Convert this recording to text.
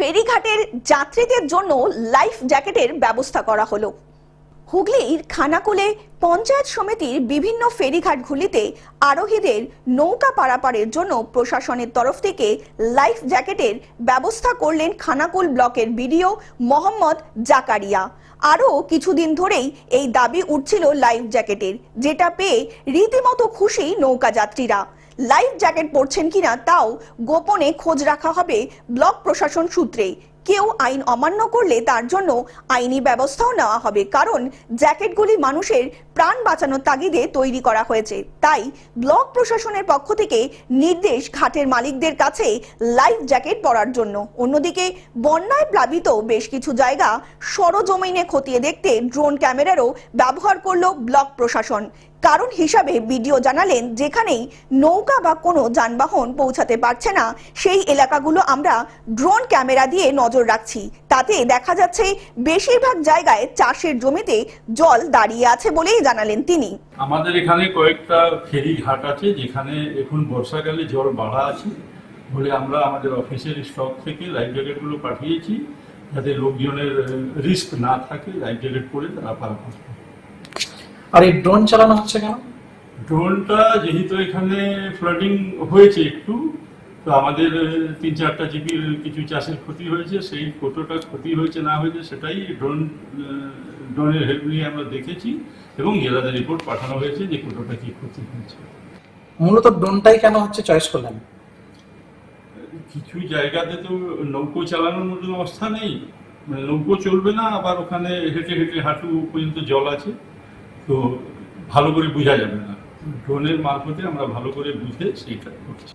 ফেরিঘাটের যাত্রীদের জন্য লাইফ জ্যাকেটের ব্যবস্থা করা হলো। হুগলির খানাকুলে পঞ্চায়েত সমিতির বিভিন্ন ফেরিঘাটগুলিতে আরোহীদের নৌকা পারাপারের জন্য প্রশাসনের তরফ থেকে লাইফ জ্যাকেটের ব্যবস্থা করলেন খানাকুল ব্লকের বিডিও মোহাম্মদ জাকারিয়া। আরও কিছুদিন ধরেই এই দাবি উঠছিল লাইফ জ্যাকেটের, যেটা পেয়ে রীতিমতো খুশি নৌকা যাত্রীরা লাইফ জ্যাকেট পরছেন কিনা তাও গোপনে খোঁজ রাখা হবে ব্লক প্রশাসন সূত্রে। কেউ আইন অমান্য করলে তার জন্য আইনি ব্যবস্থাও নেওয়া হবে, কারণ জ্যাকেটগুলি মানুষের প্রাণ বাঁচানোর তাগিদে তৈরি করা হয়েছে। তাই ব্লক প্রশাসনের পক্ষ থেকে নির্দেশ ঘাটের মালিকদের কাছে লাইফ জ্যাকেট পরার জন্য। অন্যদিকে, বন্যায় প্লাবিত বেশ কিছু জায়গা সরজমিনে খতিয়ে দেখতে ড্রোন ক্যামেরারও ব্যবহার করল ব্লক প্রশাসন। কারণ হিসাবে বিডিও জানালেন, যেখানেই নৌকা বা কোনো যানবাহন পৌঁছাতে পারছে না, সেই এলাকাগুলো আমরা ড্রোন ক্যামেরা দিয়ে নজর রাখছি। তাতে দেখা যাচ্ছে বেশিরভাগ জায়গায় চাষের জমিতে জল দাঁড়িয়ে আছে বলেই জানালেন তিনি। আমাদের এখানে কয়েকটা ফেরি ঘাট আছে যেখানে এখন বর্ষাকালে জল বাড়া আছে বলে আমরা আমাদের অফিসের স্টক থেকে লাইফ জ্যাকেটগুলো পাঠিয়েছি যাতে লোকজনের রিস্ক না থাকে লাইফ জ্যাকেট পরে তারা পারাপার করে আর এই ড্রোন চালানো হচ্ছে কেন? ড্রোনটা যেহেতু এখানে ফ্লাডিং হয়েছে একটু তো আমাদের তিন চারটা জিপির কিছু চাষের ক্ষতি হয়েছে সেই কতটা ক্ষতি হয়েছে না হয়েছে সেটাই ড্রোন ড্রোনের হেল্প নিয়ে আমরা দেখেছি এবং জেলাদের রিপোর্ট পাঠানো হয়েছে যে কতটা কি ক্ষতি হয়েছে। মূলত ড্রোনটাই কেন হচ্ছে চয়েস করলেন? কিছু জায়গাতে তো নৌকো চালানোর মতন অবস্থা নেই মানে নৌকো চলবে না আবার ওখানে হেঁটে হেঁটে হাঁটু পর্যন্ত জল আছে তো ভালো করে বোঝা যাবে না। ড্রোনের মারফতে আমরা ভালো করে বুঝে সেইটা করছি।